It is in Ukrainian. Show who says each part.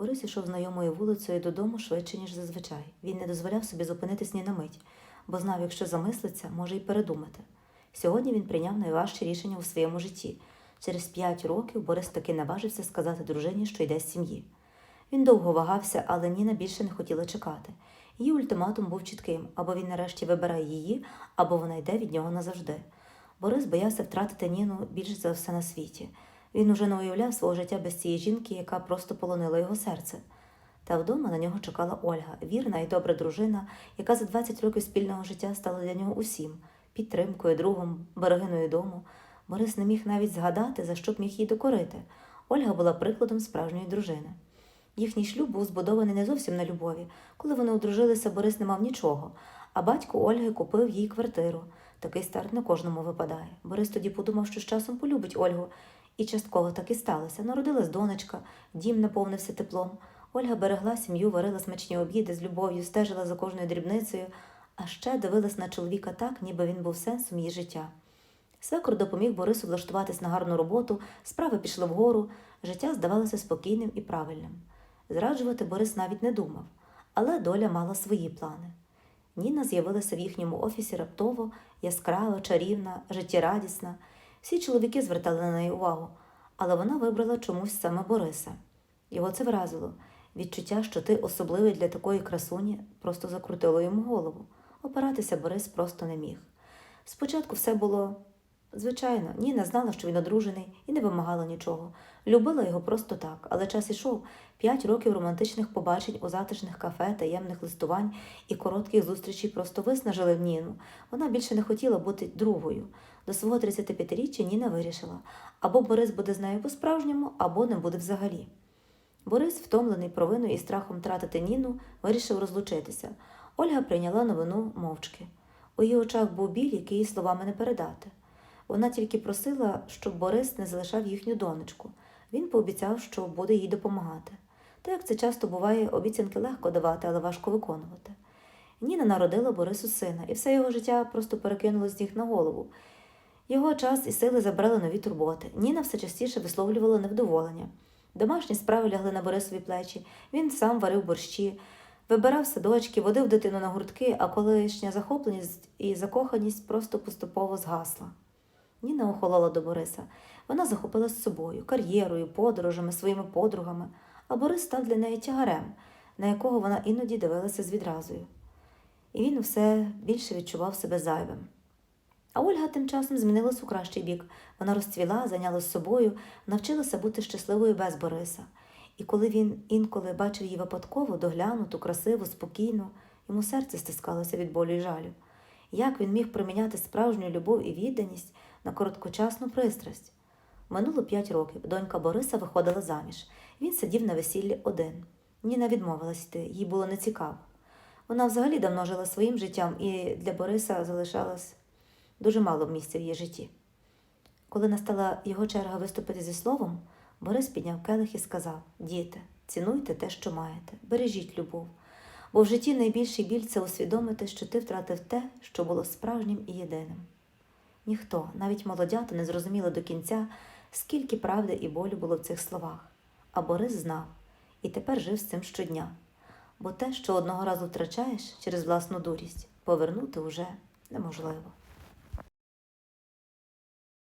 Speaker 1: Борис ішов знайомою вулицею додому швидше, ніж зазвичай. Він не дозволяв собі зупинитись ні на мить, бо знав, якщо замислиться, може й передумати. Сьогодні він прийняв найважче рішення у своєму житті. Через п'ять років Борис таки наважився сказати дружині, що йде з сім'ї. Він довго вагався, але Ніна більше не хотіла чекати. Її ультиматум був чітким: або він нарешті вибирає її, або вона йде від нього назавжди. Борис боявся втратити Ніну більш за все на світі. Він уже не уявляв свого життя без цієї жінки, яка просто полонила його серце. Та вдома на нього чекала Ольга, вірна і добра дружина, яка за 20 років спільного життя стала для нього усім підтримкою, другом, берегиною дому. Борис не міг навіть згадати, за що б міг їй докорити. Ольга була прикладом справжньої дружини. Їхній шлюб був збудований не зовсім на любові. Коли вони одружилися, Борис не мав нічого, а батько Ольги купив їй квартиру. Такий старт не кожному випадає. Борис тоді подумав, що з часом полюбить Ольгу, і частково так і сталося. Народилась донечка, дім наповнився теплом. Ольга берегла сім'ю, варила смачні обіди з любов'ю, стежила за кожною дрібницею, а ще дивилась на чоловіка так, ніби він був сенсом її життя. Свекор допоміг Борису влаштуватись на гарну роботу, справи пішли вгору, життя здавалося спокійним і правильним. Зраджувати Борис навіть не думав, але доля мала свої плани. Ніна з'явилася в їхньому офісі раптово, яскрава, чарівна, життєрадісна. Всі чоловіки звертали на неї увагу, але вона вибрала чомусь саме Бориса. Його це вразило. Відчуття, що ти особливий для такої красуні, просто закрутило йому голову. Опиратися Борис просто не міг. Спочатку все було звичайно, Ніна знала, що він одружений, і не вимагала нічого. Любила його просто так, але час ішов п'ять років романтичних побачень у затишних кафе, таємних листувань і коротких зустрічей просто виснажили в Ніну. Вона більше не хотіла бути другою. До свого 35-річчя Ніна вирішила або Борис буде з нею по-справжньому, або не буде взагалі. Борис, втомлений провиною і страхом втратити Ніну, вирішив розлучитися. Ольга прийняла новину мовчки. У її очах був біль, який словами не передати. Вона тільки просила, щоб Борис не залишав їхню донечку. Він пообіцяв, що буде їй допомагати. Та як це часто буває, обіцянки легко давати, але важко виконувати. Ніна народила Борису сина, і все його життя просто перекинулось з ніг на голову. Його час і сили забрали нові турботи. Ніна все частіше висловлювала невдоволення. Домашні справи лягли на Борисові плечі, він сам варив борщі, вибирав садочки, водив дитину на гуртки, а колишня захопленість і закоханість просто поступово згасла. Ніна охолола до Бориса. Вона захопилась собою, кар'єрою, подорожами, своїми подругами, а Борис став для неї тягарем, на якого вона іноді дивилася з відразою. І він все більше відчував себе зайвим. А Ольга тим часом змінилась у кращий бік. Вона розцвіла, зайнялась собою, навчилася бути щасливою без Бориса. І коли він інколи бачив її випадково, доглянуту, красиву, спокійну, йому серце стискалося від болю й жалю. Як він міг проміняти справжню любов і відданість на короткочасну пристрасть? Минуло п'ять років. Донька Бориса виходила заміж. Він сидів на весіллі один. Ніна відмовилась йти, їй було нецікаво. Вона взагалі давно жила своїм життям, і для Бориса залишалось дуже мало місця в її житті. Коли настала його черга виступити зі словом, Борис підняв келих і сказав: Діти, цінуйте те, що маєте, бережіть любов, бо в житті найбільший біль це усвідомити, що ти втратив те, що було справжнім і єдиним. Ніхто, навіть молодята, не зрозуміли до кінця, скільки правди і болю було в цих словах. А Борис знав і тепер жив з цим щодня. Бо те, що одного разу втрачаєш через власну дурість, повернути уже неможливо.